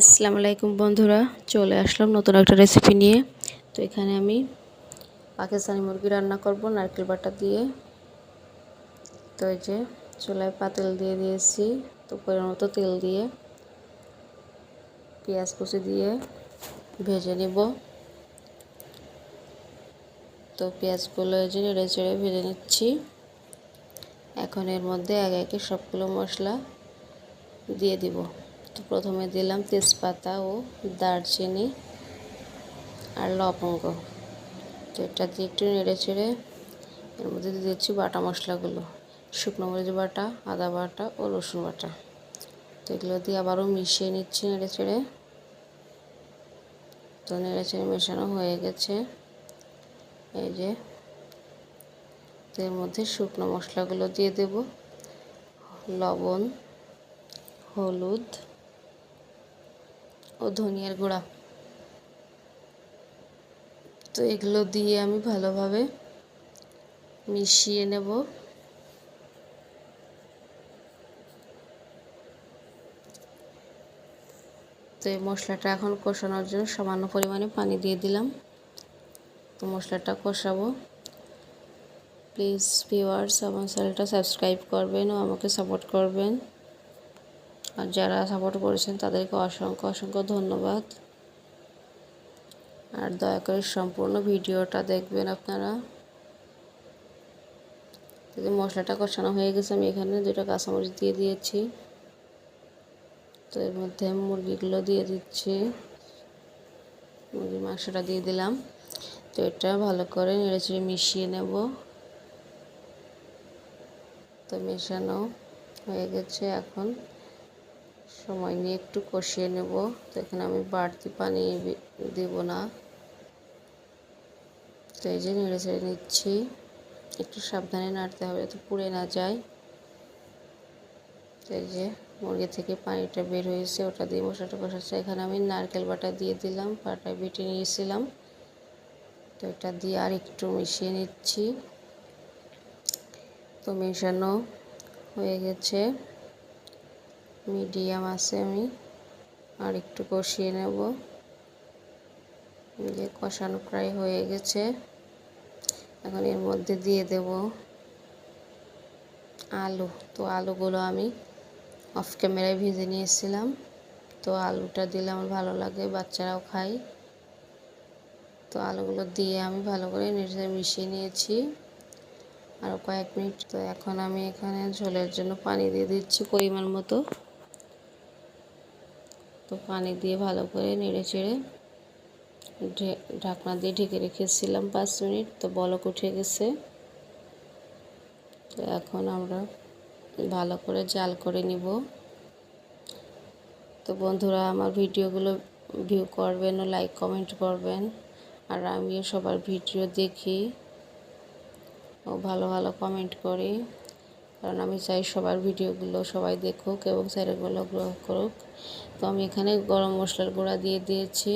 আসসালামু আলাইকুম বন্ধুরা, চলে আসলাম নতুন একটা রেসিপি নিয়ে। তো এখানে আমি পাকিস্তানি মুরগি রান্না করব নারকেল বাটা দিয়ে। তো এই যে চুলায় পাতিল দিয়ে দিয়েছি তো পরিমাণ মতো তেল দিয়ে। পেঁয়াজ কুচি দিয়ে ভেজে নিব। তো পেঁয়াজগুলো এই যে নেড়ে চেড়ে ভেজে নিচ্ছি। এখন এর মধ্যে আগে একে সবগুলো মশলা দিয়ে দিব। প্রথমে দিলাম তেজপাতা ও দারচিনি আর লবঙ্গ। তো এটা দিয়ে একটু নেড়ে চেড়ে এর মধ্যে দিয়ে দিচ্ছি বাটা মশলাগুলো। শুকনো মরিচ বাটা, আদা বাটা ও রসুন বাটা। তো এগুলো দিয়ে আবারও মিশিয়ে নিচ্ছি নেড়ে চেড়ে। তো নেড়ে চেড়ে মেশানো হয়ে গেছে। এই যে এর মধ্যে শুকনো মশলাগুলো দিয়ে দেব। লবণ, হলুদ ও ধনিয়ার গুঁড়া। তো এগুলো দিয়ে আমি ভালোভাবে মিশিয়ে নেব। তো এই মশলাটা এখন কষানোর জন্য সামান্য পরিমাণে পানি দিয়ে দিলাম। তো মশলাটা কষাবো। প্লিজ ভিউয়ার্স, আমার চ্যানেলটা সাবস্ক্রাইব করবেন ও আমাকে সাপোর্ট করবেন। আর যারা সাপোর্ট করেছেন তাদেরকে অসংখ্য অসংখ্য ধন্যবাদ। আর দয়া করে সম্পূর্ণ ভিডিওটা দেখবেন আপনারা। যদি মশলাটা কষানো হয়ে গেছে, আমি এখানে দুটো কাঁচামরিচ দিয়ে দিয়েছি। তো এর মধ্যে মুরগিগুলো দিয়ে দিচ্ছি। মুরগির মাংসটা দিয়ে দিলাম। তো এটা ভালো করে নেড়েচেড়ে মিশিয়ে নেব। তো মেশানো হয়ে গেছে এখন। সময় নিয়ে একটু কষিয়ে নেব। তো এখানে আমি বাড়তি পানি দেব না। তো এই যে নেড়ে ছেড়ে নিচ্ছি। একটু সাবধানে নাড়তে হবে যাতে পুড়ে না যায়। তো এই যে মুরগি থেকে পানিটা বের হয়েছে, ওটা দিয়ে মশলাটা কষাচ্ছে। এখানে আমি নারকেল বাটা দিয়ে দিলাম, বাটা বেটে নিয়েছিলাম। তো এটা দিয়ে আর একটু মিশিয়ে নিচ্ছি। তো মেশানো হয়ে গেছে। মিডিয়াম আছে আমি। আর একটু কষিয়ে নেব। যে কষানো প্রায় হয়ে গেছে। এখন এর মধ্যে দিয়ে দেব আলু। তো আলুগুলো আমি অফ ক্যামেরায় ভেজে নিয়েছিলাম। তো আলুটা দিলে আমার ভালো লাগে, বাচ্চারাও খায়। তো আলুগুলো দিয়ে আমি ভালো করে নিজে মিশিয়ে নিয়েছি। আরও কয়েক মিনিট। তো এখন আমি এখানে ঝোলের জন্য পানি দিয়ে দিচ্ছি পরিমাণ মতো। তো পানি দিয়ে ভালো করে নেড়ে চেড়ে ঢাকনা দিয়ে ঢেকে রেখেছিলাম পাঁচ মিনিট, তো বলক উঠে গেছে। তো এখন আমরা ভালো করে জাল করে নিব। তো বন্ধুরা, আমার ভিডিওগুলো ভিউ করবেন ও লাইক কমেন্ট করবেন, আর আমিও সবার ভিডিও দেখি ও ভালো ভালো কমেন্ট করি। কারণ আমি চাই সবার ভিডিওগুলো সবাই দেখুক এবং চ্যানেলগুলো গ্রহণ করুক। তো আমি এখানে গরম মশলার গুঁড়া দিয়ে দিয়েছি।